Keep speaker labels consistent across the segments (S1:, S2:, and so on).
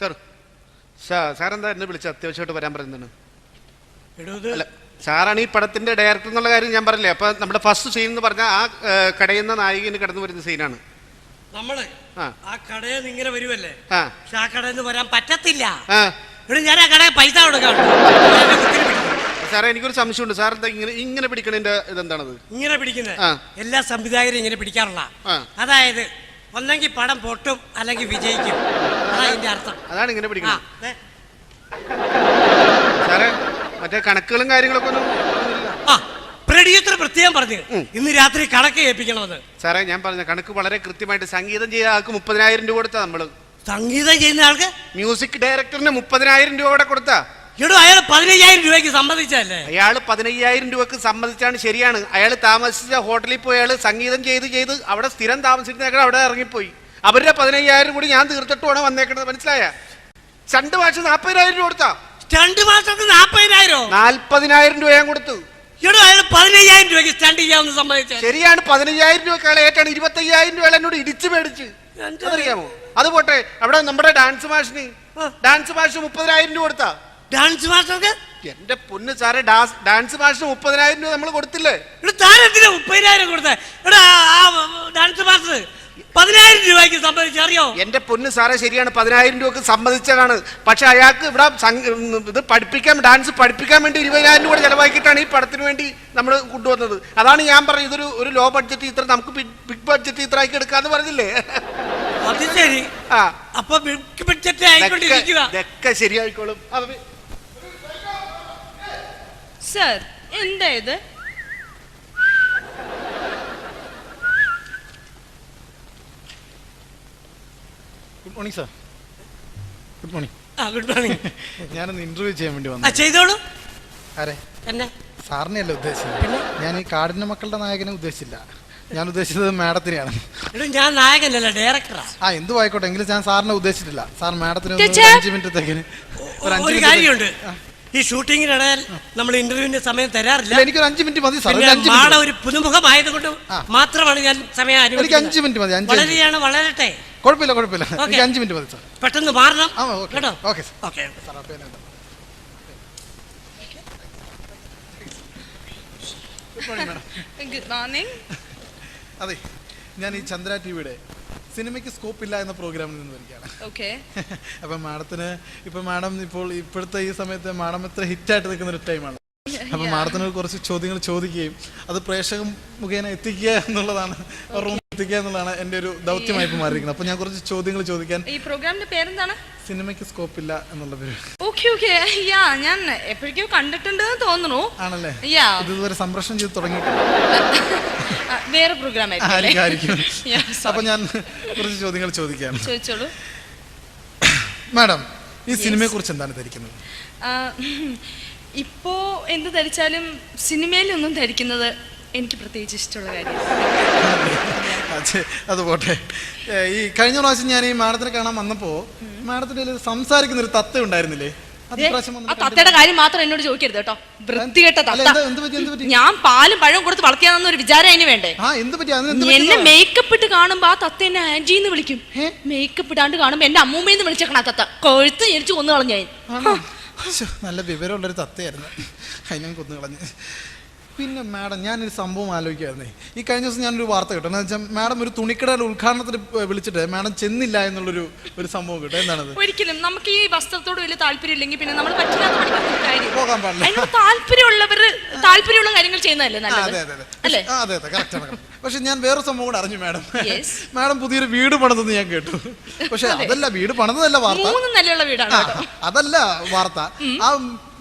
S1: Sir സാറെന്താ എന്നെ വിളിച്ച അത്യാവശ്യമായിട്ട് വരാൻ പറയുന്നതാണ്. അല്ല സാറാണ് ഈ പടത്തിന്റെ ഡയറക്ടർ എന്നുള്ള കാര്യം ഞാൻ പറഞ്ഞില്ലേ? അപ്പൊ നമ്മുടെ ഫസ്റ്റ് സീൻ എന്ന് പറഞ്ഞാൽ ആ കടയുന്ന നായികന് കടന്നു വരുന്ന സീനാണ്
S2: നമ്മൾ
S1: ആ.
S2: കടയിൽ നിന്ന് ഇങ്ങനെ വരുമല്ലേ
S1: ആ.
S2: പക്ഷെ ആ കടയിൽ നിന്ന് വരാൻ പറ്റത്തില്ല. ഞാൻ ആ കടയിൽ പൈസ കൊടുക്കാം
S1: സാറേ എനിക്കൊരു സംശയമുണ്ട്. സാർ എന്താ ഇങ്ങനെ ഇങ്ങനെ പിടിക്കണതിന്റെ ഇതെന്താണത്?
S2: ഇങ്ങനെ പിടിക്കുന്നത്. എല്ലാ സംവിധായകരും ഇങ്ങനെ പിടിക്കാറുള്ള. അതായത് ഒന്നെങ്കിൽ പടം പൊട്ടും അല്ലെങ്കിൽ വിജയിക്കും. അർത്ഥം.
S1: അതാണ് ഇങ്ങനെ. സാറേ മറ്റേ കണക്കുകളും കാര്യങ്ങളൊക്കെ ഒന്നും
S2: ആ പ്രൊഡ്യൂസർ പ്രത്യേകം പറഞ്ഞു ഇന്ന് രാത്രി കണക്ക് ഏൽപ്പിക്കണമെന്ന്
S1: സാറേ ഞാൻ പറഞ്ഞ കണക്ക് വളരെ കൃത്യമായിട്ട് സംഗീതം ചെയ്ത ആൾക്ക് മുപ്പതിനായിരം രൂപ കൊടുത്താ നമ്മൾ.
S2: സംഗീതം ചെയ്യുന്ന ആൾക്ക്?
S1: മ്യൂസിക് ഡയറക്ടറിന് മുപ്പതിനായിരം രൂപ കൂടെ കൊടുത്താ.
S2: എടോ അയാൾ പതിനയ്യായിരം രൂപയ്ക്ക് സമ്മതിച്ചല്ലേ
S1: അയാൾ പതിനയ്യായിരം രൂപക്ക് സമ്മതിച്ചാണ് ശരിയാണ്. അയാൾ താമസിച്ച ഹോട്ടലിൽ പോയി അയാൾ സംഗീതം ചെയ്ത് ചെയ്ത് അവിടെ സ്ഥിരം താമസിക്കുന്നേക്കാൾ അവിടെ ഇറങ്ങിപ്പോയി. അവരുടെ പതിനയ്യായിരം കൂടി ഞാൻ തീർത്തിട്ടുമാണ് വന്നേക്കുന്നത് മനസ്സിലായ? രണ്ട് മാസം നാൽപ്പതിനായിരം രൂപ കൊടുത്താ.
S2: രണ്ട് മാസത്തിന് നാൽപ്പതിനായിരം
S1: നാൽപ്പതിനായിരം രൂപ ഞാൻ കൊടുത്തു.
S2: എടോ അയാൾ പതിനയ്യായിരം രൂപയ്ക്ക് സ്റ്റാൻഡ് ചെയ്യാമെന്ന് സമ്മതിച്ചേ.
S1: ശരിയാണ് പതിനയ്യായിരം രൂപ ഏറ്റാണ് ഇരുപത്തയ്യായിരം രൂപ എന്നോട് ഇടിച്ചു മേടിച്ച്? അറിയാമോ അത് പോട്ടെ അവിടെ നമ്മുടെ ഡാൻസ് മാഷിന് ഡാൻസ് മാഷ് മുപ്പതിനായിരം രൂപ കൊടുത്താ.
S2: ഡാൻസ് മാഷൊക്കെ
S1: എന്റെ പൊന്ന് സാറെ ഡാൻസ് ഡാൻസ് മാഷിന് മുപ്പതിനായിരം രൂപ നമ്മൾ കൊടുത്തില്ലേ?
S2: ഇവിടെ താനെന്തിനാ മുപ്പതിനായിരം കൊടുത്തേ? ഡാൻസ് മാസ്റ്റർ പതിനായിരം രൂപയ്ക്ക് സമ്മതിച്ച് അറിയോ?
S1: എന്റെ പൊന്ന് സാറേ ശരിയാണ് പതിനായിരം രൂപക്ക് സമ്മതിച്ചതാണ്. പക്ഷെ അയാൾക്ക് ഇവിടെ ഇത് പഠിപ്പിക്കാൻ ഡാൻസ് പഠിപ്പിക്കാൻ വേണ്ടി ഇരുപതിനായിരം രൂപ ചെലവാക്കിയിട്ടാണ് ഈ പടത്തിന് വേണ്ടി നമ്മൾ കൊണ്ടുവന്നത്. അതാണ് ഞാൻ പറഞ്ഞത് ഇതൊരു ഒരു ലോ ബഡ്ജറ്റ് ഇത്ര നമുക്ക് ബിഗ് ബഡ്ജറ്റ് ഇത്ര ആക്കി എടുക്കാന്ന് പറഞ്ഞില്ലേ?
S2: അത് ശരി.
S1: ആ.
S2: അപ്പൊ ബിഗ് ബഡ്ജറ്റ് ആയിക്കൊണ്ടിരിക്കുക
S1: ഇതൊക്കെ ശരിയായിക്കോളും.
S3: സർ എന്താ ഇത്?
S4: മോർണിംഗ് സാർ ഗുഡ് മോർണിംഗ്
S2: ആ ഗുഡ് മോർണിംഗ്
S4: ഞാനൊന്ന് ഇന്റർവ്യൂ ചെയ്യാൻ വേണ്ടി
S2: ആ
S4: വന്നു
S2: ചെയ്തോളൂ.
S4: ആരെ?
S2: എന്നെ?
S4: സാറിനെയല്ല ഉദ്ദേശിച്ചത്? ഞാൻ ഈ കാടിന്റെ മക്കളുടെ നായകനെ ഉദ്ദേശിച്ചില്ല. ഞാൻ ഉദ്ദേശിച്ചത് മാഡത്തിനെയാണ്.
S2: ഞാൻ നായകനല്ല ഡയറക്ടറാ
S4: ആ. എന്തു ആയിക്കോട്ടെ എങ്കിലും ഞാൻ സാറിനെ ഉദ്ദേശിച്ചിട്ടില്ല. സാർ മാഡത്തിന് അഞ്ച് മിനിറ്റത്തേക്കിന് ഒരു അഞ്ച്
S2: കാര്യമുണ്ട്. ഈ ഷൂട്ടിങ്ങിനിടയിൽ നമ്മൾ ഇന്റർവ്യൂവിന്റെ സമയം തരാറില്ല.
S4: എനിക്ക് ഒരു അഞ്ച് മിനിറ്റ് മതി സാർ. ഒരു
S2: പുതുമുഖമായത്
S4: കൊണ്ട്
S2: മാത്രമാണ് ഞാൻ സമയം
S4: എനിക്ക് അഞ്ച് മിനിറ്റ് മതി
S2: വളരെയാണ് വളരട്ടെ.
S4: കുഴപ്പമില്ല കുഴപ്പമില്ല. എനിക്ക് അഞ്ച് മിനിറ്റ് മതി സാർ
S2: പെട്ടെന്ന് മാറണം.
S4: ആ ഓക്കെ.
S2: കേട്ടോ?
S4: ഓക്കെ സാർ
S2: ഓക്കെ
S4: സാർ അപ്പോൾ എന്നെ ഗുഡ് മോർണിംഗ് അതെ ഞാൻ ഈ ചന്ദ്ര ടി വിയുടെ സിനിമയ്ക്ക് സ്കോപ്പ് ഇല്ല എന്ന പ്രോഗ്രാമിൽ നിന്ന് വരികയാണ്.
S3: ഓക്കെ
S4: അപ്പം മാഡത്തിന് ഇപ്പം മാഡം ഇപ്പോൾ ഇപ്പോഴത്തെ ഈ സമയത്ത് മാഡം എത്ര ഹിറ്റായിട്ട് നിൽക്കുന്ന ഒരു ടൈമാണ്. അപ്പം മാഡത്തിന് കുറച്ച് ചോദ്യങ്ങൾ ചോദിക്കുകയും അത് പ്രേക്ഷകം മുഖേന എത്തിക്കുക എന്നുള്ളതാണ് റൂമിൽ എത്തിക്കുക എന്നുള്ളതാണ് എന്റെ ഒരു ദൗത്യമായി ഇപ്പോൾ മാറിയിരിക്കുന്നത്. അപ്പൊ ഞാൻ കുറച്ച് ചോദ്യങ്ങൾ ചോദിക്കാൻ
S3: ഈ പ്രോഗ്രാമിന്റെ പേരെന്താണ്?
S4: സിനിമയ്ക്ക് സ്കോപ്പ് ഇല്ല എന്നുള്ള പേര്.
S3: Okay okay. യാ ഞാൻ എപ്പോഴേക്കോ കണ്ടിട്ടുണ്ട് തോന്നുന്നു.
S4: ആണല്ലേ?
S3: യാ.
S4: ഇത് ഇതുവരെ സംപ്രേഷണം ചെയ്ത് തുടങ്ങിയിട്ടില്ല.
S3: വേറെ പ്രോഗ്രാം
S4: ആയിരിക്കും. അപ്പം ഞാൻ കുറച്ച് ചോദ്യങ്ങൾ ചോദിക്കാം
S3: ചോദിച്ചോളൂ.
S4: മാഡം ഈ സിനിമയെക്കുറിച്ച് എന്താണ് ധരിക്കുന്നത്?
S3: ഇപ്പോ എന്ത് ധരിച്ചാലും സിനിമയിലൊന്നും ധരിക്കുന്നത് എനിക്ക് പ്രത്യേകിച്ച് ഇഷ്ടമുള്ള കാര്യം.
S4: അത് പോട്ടെ ഈ കഴിഞ്ഞ പ്രാവശ്യം ഞാൻ ഈ മാഡത്തിനെ കാണാൻ വന്നപ്പോ മാഡത്തിന്റെ സംസാരിക്കുന്ന ഒരു തത്ത ഉണ്ടായിരുന്നില്ലേ?
S3: ആ തത്തയുടെ കാര്യം മാത്രം എന്നോട് ചോദിക്കരുത് കേട്ടോ. വൃത്തികെട്ട തത്ത? ഞാൻ പാലും പഴവും കൊടുത്ത് വളർത്തിയാന്ന് ഒരു വിചാരം അതിന് വേണ്ടേ? എന്നെ മേക്കപ്പ് ഇട്ട് കാണുമ്പോ ആ തത്ത എന്നെ ആന്റി എന്ന് വിളിക്കും. മേക്കപ്പ് ഇടാണ്ട് കാണുമ്പോ എന്റെ അമ്മൂമ്മയെന്ന് വിളിച്ചേക്കണ ആ തത്ത. കൊഴുത്ത് ഞെരിച്ച് കൊന്നു കളഞ്ഞു
S4: നല്ല വിവരമുള്ളൊരു തത്തയായിരുന്നു. അതിനെ കൊന്നു കളഞ്ഞ്. പിന്നെ മാഡം ഞാനൊരു സംഭവം ആലോചിക്കായിരുന്നേ. ഈ കഴിഞ്ഞ ദിവസം ഞാനൊരു വാർത്ത കേട്ടോ. എന്ന് വെച്ചാൽ മാഡം ഒരു തുണിക്കടയുടെ ഉദ്ഘാടനത്തിന് വിളിച്ചിട്ട് മാഡം ചെന്നില്ല എന്നുള്ളൊരു ഒരു സംഭവം കേട്ടോ. എന്താണത്?
S3: ഒരിക്കലും നമുക്ക് ഈ വസ്ത്രത്തോട് വലിയ താല്പര്യം ഇല്ലെങ്കിൽ പിന്നെ നമ്മൾ
S4: പോകാൻ പാടില്ല.
S3: താല്പര്യമുള്ളവർ താല്പര്യമുള്ള കാര്യങ്ങൾ ചെയ്യുന്നതല്ലേ നല്ലത്?
S4: അതെ അതെ അതെ. അതെ അതെ. കറക്റ്റ് ആണ്. പക്ഷെ ഞാൻ വേറെ സംഭവം കൂടെ അറിഞ്ഞു മാഡം. മാഡം പുതിയൊരു വീട് പണിതെന്ന് ഞാൻ കേട്ടു. പക്ഷെ അതല്ല വീട് പണിതല്ല വാർത്ത. അതല്ല വാർത്ത. ആ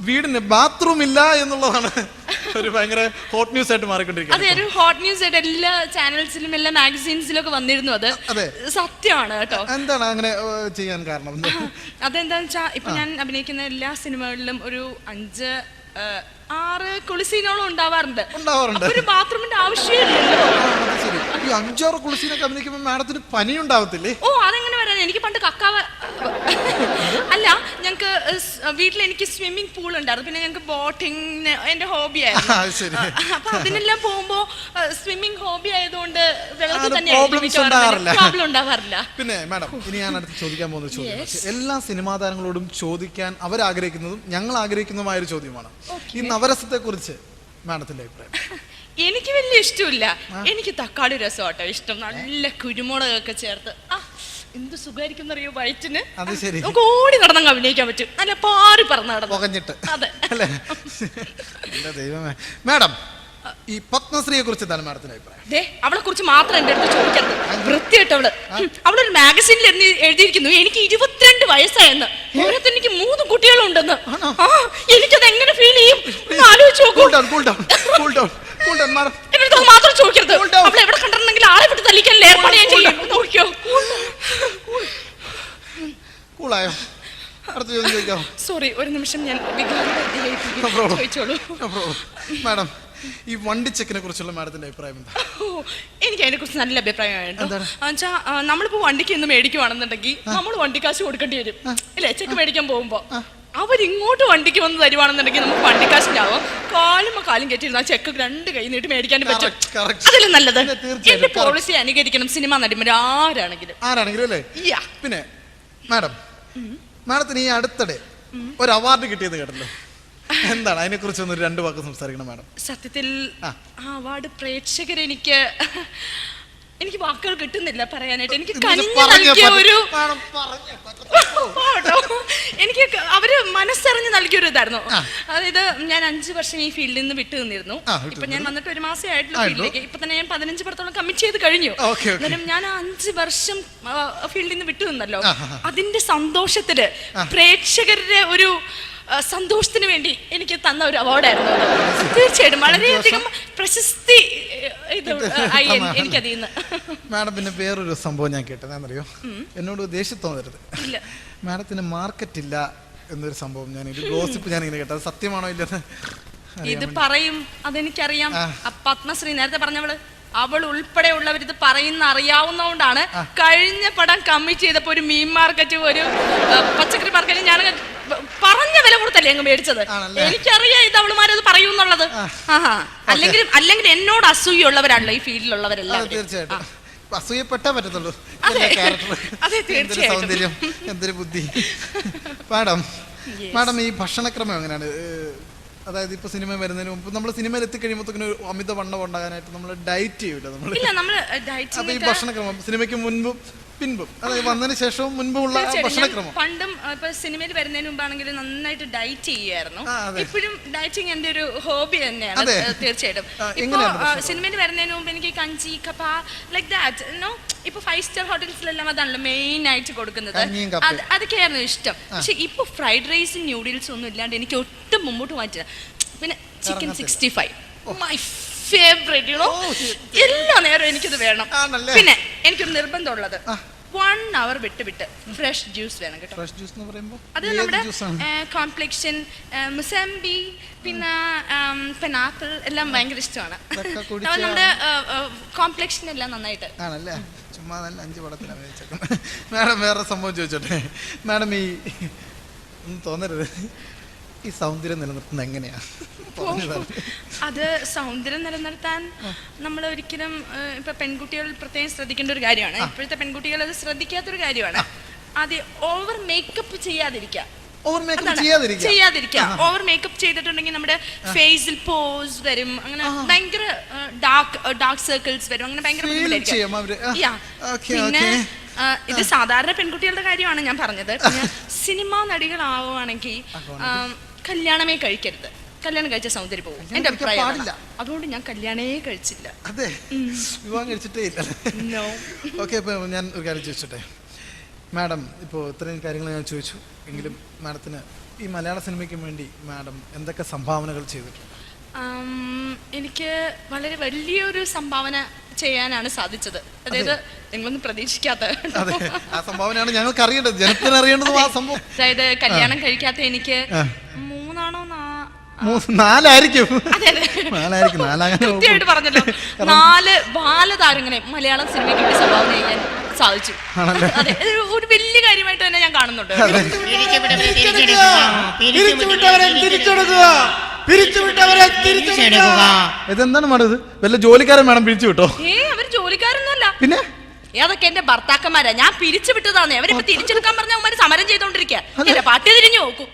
S4: വീടിന് ബാത്റൂം ഇല്ല എന്നുള്ളതാണ് ഒരു ഭയങ്കര ഹോട്ട് ന്യൂസ് ആയിട്ട് മാറിക്കൊണ്ടിരിക്കുന്നത് അതെ
S3: ഒരു ഹോട്ട് ന്യൂസ് ആയിട്ട് എല്ലാ ചാനൽസിലും എല്ലാ മാഗസീൻസിലും ഒക്കെ വന്നിരുന്നു അത്.
S4: അതെ.
S3: സത്യമാണ് കേട്ടോ.
S4: എന്താണ് അങ്ങനെ ചെയ്യാൻ കാരണം? അതെന്താണെന്ന്
S3: വെച്ചാൽ വെച്ചാ ഇപ്പൊ ഞാൻ അഭിനയിക്കുന്ന എല്ലാ സിനിമകളിലും ഒരു അഞ്ച് ആറ് കുളിസീനോളം ഉണ്ടാവാറുണ്ട്.
S4: ഉണ്ടാവാറുണ്ട്.
S3: ഒരു ബാത്റൂമിന്റെ ആവശ്യമില്ലല്ലോ.
S4: അഞ്ചാറ് കുളിസീനൊക്കെ അഭിനയിക്കുമ്പോൾ മാഡത്തിന് പനി ഉണ്ടാവത്തില്ലേ
S3: ഓ അതെങ്ങനെ എനിക്ക് പണ്ട് കക്കാവ അല്ല ഞങ്ങൾക്ക് വീട്ടിൽ എനിക്ക് സ്വിമ്മിംഗ് പൂൾ ഉണ്ടായിരുന്നു. പിന്നെ ഞങ്ങൾക്ക് ബോട്ടിംഗ് എന്റെ ഹോബിയായിരുന്നു അപ്പൊ അതിനെല്ലാം പോകുമ്പോ സ്വിമ്മിംഗ് ഹോബി ആയതുകൊണ്ട് വെള്ളത്തിൽ തന്നെ. പ്രോബ്ലം ഉണ്ടാവാറില്ല.
S4: പിന്നെ മാഡം ഇനി ഞാൻ അടുത്ത് ചോദിക്കാൻ പോകുന്ന ചോദ്യം. എല്ലാ സിനിമാ താരങ്ങളോടും ചോദിക്കാൻ അവരാഗ്രഹിക്കുന്നതും ഞങ്ങൾ ആഗ്രഹിക്കുന്നതുമായ ഒരു ചോദ്യമാണ്. ഈ നവരസത്തെ കുറിച്ച് മാഡത്തിന്റെ അഭിപ്രായം.
S3: എനിക്ക് വലിയ ഇഷ്ടമില്ല. എനിക്ക് തക്കാളി രസം രസമാട്ടോ ഇഷ്ടം. നല്ല കുരുമുളകൊക്കെ ചേർത്ത്. ആ എന്ത് സുഖമായിരിക്കും അറിയോ വയറ്റിന്?
S4: അത് ശരി.
S3: നമുക്ക് ഓടി നടന്നങ്ങ് അഭിനയിക്കാൻ പറ്റും. നല്ല പാറി പറന്ന് നടന്നു.
S4: പുകഞ്ഞിട്ട്.
S3: അതെ.
S4: അല്ലേ? എന്റെ ദൈവമേ. മാഡം ഈ പത്മശ്രീയെ കുറിച്ച് എന്താണ് മാഡത്തിന്റെ അഭിപ്രായം?
S3: ദേ അവളെ കുറിച്ച് മാത്രം എന്റെ അടുത്ത് ചോദിക്കരുത്. വൃത്തിയായിട്ട് അവൾ. അവളൊരു മാഗസീനിൽ എഴുതി എഴുതിയിരിക്കുന്നു. എനിക്ക് ഇരുപത്തിരണ്ട് വയസ്സായെന്ന്. ഓരോ എനിക്ക് മൂന്ന് കുട്ടികളുണ്ടെന്ന്. ആ എനിക്കത് എങ്ങനെ ഫീൽ ചെയ്യും? ആലോചിച്ച് നോക്കൂ.
S4: മാത്രം down cool down cool down cool down madam
S3: എന്റെ അടുത്ത് അത് മാത്രം ചോദിക്കരുത് അവൾ എവിടെ കണ്ടിട്ടുണ്ടെങ്കിൽ ആളെ വിട്ട് തല്ലിക്കാൻ ഏർപ്പാട് ഞാൻ ചെയ്യും നോക്കിയോ
S4: കൂളായോ അടുത്ത ചോദ്യം ചോദിക്കാമോ
S3: സോറി ഒരു നിമിഷം ഞാൻ ചോദിച്ചോളൂ.
S4: മാഡം ഈ വണ്ടി ചെക്കിനെ കുറിച്ചുള്ള മാഡത്തിന്റെ അഭിപ്രായം എന്താ?
S3: എനിക്ക് അതിനെ കുറിച്ച് നല്ല? എന്നുവെച്ചാ നമ്മളിപ്പോ വണ്ടിക്ക് ഇന്ന് മേടിക്കുവാണെന്നുണ്ടെങ്കിൽ നമ്മൾ വണ്ടിക്കാശ് കൊടുക്കേണ്ടി വരും. ഇല്ലേ? ചെക്ക് മേടിക്കാൻ പോകുമ്പോ അവരിങ്ങോട്ട് വണ്ടിക്ക് വന്ന് തരുവാണെന്നുണ്ടെങ്കിൽ നമുക്ക് വണ്ടിക്കാശിലാവും കാലും കാലും കെട്ടിയിരുന്ന ചെക്ക് രണ്ട് കൈ നീട്ടി മേടിക്കാൻ പറ്റും. അതല്ലേ നല്ലത്? എന്റെ പോളിസി അനുകരിക്കണം സിനിമ നടിമാർ ആരാണെങ്കിലും.
S4: ആരാണെങ്കിലും അല്ലേ? പിന്നെ മാഡം മാഡത്തിന് ഈ അടുത്തിടെ ഒരു അവാർഡ് കിട്ടിയത് കേട്ടല്ലോ. എന്താണ്? അതിനെ കുറിച്ച് ഒന്ന് രണ്ട് വാക്ക് സംസാരിക്കണം മാഡം.
S3: സത്യത്തിൽ
S4: ആ.
S3: അവാർഡ് പ്രേക്ഷകരെനിക്ക് എനിക്ക് വാക്കുകൾ കിട്ടുന്നില്ല പറയാനായിട്ട്. എനിക്ക് കനിഞ്ഞു നൽകിയ ഒരു എനിക്ക് അവർ മനസ്സറിഞ്ഞ് നൽകിയ ഒരു ഇതായിരുന്നു. അതായത് ഞാൻ അഞ്ചു വർഷം ഈ ഫീൽഡിൽ നിന്ന് വിട്ടു നിന്നിരുന്നു. ഇപ്പൊ ഞാൻ വന്നിട്ട് ഒരു മാസം ആയിട്ടുള്ള. ഫീൽഡിലേക്ക്. ഇപ്പൊ തന്നെ ഞാൻ പതിനഞ്ച് പടത്തോളം കമ്മിറ്റ് ചെയ്ത് കഴിഞ്ഞു. എന്നാലും ഞാൻ അഞ്ച് വർഷം ഫീൽഡിൽ നിന്ന് വിട്ടു നിന്നല്ലോ. അതിന്റെ സന്തോഷത്തിൽ പ്രേക്ഷകരുടെ ഒരു സന്തോഷത്തിന് വേണ്ടി എനിക്ക് തന്ന ഒരു അവാർഡായിരുന്നു. തീർച്ചയായിട്ടും. വളരെയധികം പ്രശസ്തി ഇത്
S4: മാഡം പിന്നെ വേറൊരു സംഭവം ഞാൻ കേട്ടത് അറിയോ എന്നോട് ദേഷ്യം തോന്നരുത് മാഡത്തിന് മാർക്കറ്റ് ഇല്ല എന്നൊരു സംഭവം ഞാൻ ഗോസിപ്പ് ഞാൻ ഇങ്ങനെ കേട്ടത് സത്യമാണോ ഇല്ലെന്ന്
S3: ഇത് പറയും അതെനിക്കറിയാം. പത്മശ്രീ നേരത്തെ പറഞ്ഞവൾ അവൾ ഉൾപ്പെടെ ഉള്ളവർ ഇത് പറയുന്ന അറിയാവുന്നതുകൊണ്ടാണ് കഴിഞ്ഞ പടം കമ്മിറ്റ് ചെയ്തപ്പോ ഒരു മീൻ മാർക്കറ്റ് ഒരു പച്ചക്കറി മാർക്കറ്റ് ഞാൻ പറഞ്ഞ വില കൊടുത്തല്ലേ അങ്ങ് മേടിച്ചത്? എനിക്കറിയാം ഇത് അവളുമാരത് പറയൂന്നുള്ളത് ആഹാ. അല്ലെങ്കിൽ അല്ലെങ്കിൽ എന്നോട് അസൂയുള്ളവരാണല്ലോ ഈ ഫീൽഡിലുള്ളവരെല്ലാം
S4: തീർച്ചയായിട്ടും. അസൂയപ്പെട്ടാ പറ്റത്തുള്ളൂ. സൗന്ദര്യം എന്തൊരു ബുദ്ധി. മാഡം മാഡം ഈ ഭക്ഷണക്രമം എങ്ങനെയാണ്? അതായത് ഇപ്പൊ സിനിമ വരുന്നതിന് മുമ്പ് നമ്മൾ സിനിമയിൽ എത്തി ഒരു അമിത വണ്ണം ഉണ്ടാകാനായിട്ട് നമ്മൾ ഡയറ്റ് ചെയ്യൂല നമ്മൾ അപ്പൊ ഈ ഭക്ഷണക്രമം സിനിമയ്ക്ക് മുൻപും പിൻപും. അതായത് വന്നതിന് ശേഷവും മുൻപുമുള്ള ഭക്ഷണക്രമം.
S3: പണ്ടും ഇപ്പൊ സിനിമയിൽ വരുന്നതിന് മുമ്പാണെങ്കിൽ നന്നായിട്ട് ഡയറ്റ് ചെയ്യായിരുന്നു
S4: ആ,
S3: ഇപ്പോഴും ഡയറ്റിംഗ് എന്റെ ഒരു ഹോബി തന്നെയാണ്. തീർച്ചയായിട്ടും. ഇപ്പൊ? സിനിമയിൽ വരുന്നതിന് മുമ്പ് എനിക്ക് കഞ്ചി കപ്പ ലൈക്ക് ദാറ്റ് നോ ഇപ്പൊ ഫൈവ് സ്റ്റാർ ഹോട്ടൽസിലെല്ലാം അതാണല്ലോ മെയിൻ ആയിട്ട് കൊടുക്കുന്നത്. അതൊക്കെയായിരുന്നു ഇഷ്ടം. പക്ഷെ ഇപ്പൊ ഫ്രൈഡ് റൈസും ന്യൂഡിൽസും ഒന്നും ഇല്ലാണ്ട് എനിക്ക് ഒട്ടും മുമ്പോട്ട് മാറ്റില്ല. പിന്നെ chicken. Sixty five my favourite you know എല്ലാ നേരവും എനിക്കത് വേണം? പിന്നെ എനിക്കൊരു നിർബന്ധമുള്ളത്. വൺ അവർ വിട്ട് വിട്ട് ഫ്രഷ് ജ്യൂസ് വേണം കേട്ടോ.
S4: ഫ്രഷ് ജ്യൂസ് എന്ന് പറയുമ്പോൾ
S3: അത് നമ്മുടെ കോംപ്ലക്ഷൻ മുസംബി പിന്നെ പെനാപ്പിൾ എല്ലാം ഭയങ്കര ഇഷ്ടമാണ്. നമ്മുടെ കോംപ്ലക്ഷൻ എല്ലാം നന്നായിട്ട്.
S4: ആണല്ലേ? ചുമ്മാ നല്ല അഞ്ച് പടത്തിലാണ് വെച്ചേക്കുന്നത് മാഡം വേറെ സംഭവം ചോദിച്ചോട്ടെ? മാഡം ഈ ഒന്നും തോന്നരുത്. ഈ സൗന്ദര്യം നിലനിർത്തുന്നത് എങ്ങനെയാണ്
S3: അത് സൗന്ദര്യം നിലനിർത്താൻ നമ്മൾ ഒരിക്കലും ഇപ്പൊ പെൺകുട്ടികൾ പ്രത്യേകം ശ്രദ്ധിക്കേണ്ട ഒരു കാര്യമാണ്. ഇപ്പോഴത്തെ പെൺകുട്ടികൾ അത് ശ്രദ്ധിക്കാത്തൊരു കാര്യമാണ്. അത് ഓവർ മേക്കപ്പ് ചെയ്യാതിരിക്കുക.
S4: Over makeup. ചെയ്യാതിരിക്കുക.
S3: ഓവർ മേക്കപ്പ് ചെയ്തിട്ടുണ്ടെങ്കിൽ നമ്മുടെ ഫേസിൽ പോസ് വരും. അങ്ങനെ ഭയങ്കര ഡാർക്ക് ഡാർക്ക് സർക്കിൾസ് വരും. അങ്ങനെ ഭയങ്കര. പിന്നെ ഇത് സാധാരണ പെൺകുട്ടികളുടെ കാര്യമാണ് ഞാൻ പറഞ്ഞത്. പിന്നെ സിനിമാ നടികളാവുകയാണെങ്കിൽ കല്യാണമേ കഴിക്കരുത്. കല്യാണം കഴിച്ച സൗന്ദര്യം പോകും. എന്റെ അഭിപ്രായം
S4: പാടില്ല.
S3: അതുകൊണ്ട് ഞാൻ കല്യാണേ കഴിച്ചില്ല.
S4: അതെ. വിവാഹം കഴിച്ചിട്ടേ ഇല്ല. ഓക്കെ അപ്പോൾ ഞാൻ ഒരു കാര്യം ചോദിച്ചോട്ടെ. മാഡം ഇപ്പോൾ ഇത്രയും കാര്യങ്ങൾ ഞാൻ ചോദിച്ചു. എങ്കിലും മാഡത്തിന് ഈ മലയാള സിനിമയ്ക്ക് വേണ്ടി മാഡം എന്തൊക്കെ സംഭാവനകൾ ചെയ്തിട്ടുണ്ട്?
S3: എനിക്ക് വളരെ വലിയൊരു സംഭാവന ചെയ്യാനാണ് സാധിച്ചത്. അതായത് നിങ്ങളൊന്നും പ്രതീക്ഷിക്കാത്ത.
S4: ആ സംഭാവനയാണ് ഞങ്ങൾക്ക് അറിയേണ്ടത് ജനത്തിന് അറിയേണ്ടതും
S3: അതായത് കല്യാണം കഴിക്കാത്ത എനിക്ക്
S4: നാലായിരിക്കും. നാലായിരിക്കും നാലാകാൻ
S3: പറഞ്ഞല്ലോ. നാല് ബാലതാരങ്ങനെ മലയാളം സിനിമയ്ക്ക് വേണ്ടി സംഭാവന ചെയ്യാൻ സാധിച്ചു? അതെ ഒരു വലിയ കാര്യമായിട്ട് തന്നെ ഞാൻ കാണുന്നുണ്ട്.
S4: ഇതെന്താണ് മാഡം വല്ല ജോലിക്കാരൻ മാഡം പിരിച്ചു വിട്ടോ
S3: ഏ അവർ ജോലിക്കാരൊന്നുമല്ല.
S4: പിന്നെ?
S3: ഏതൊക്കെ എന്റെ ഭർത്താക്കന്മാരാ. ഞാൻ പിരിച്ചു വിട്ടതാന്നേ അവരിപ്പോ തിരിച്ചെടുക്കാൻ പറഞ്ഞ അവന്മാര് സമരം ചെയ്തോണ്ടിരിക്കുക എന്റെ പാട്ടി തിരിഞ്ഞു നോക്കും.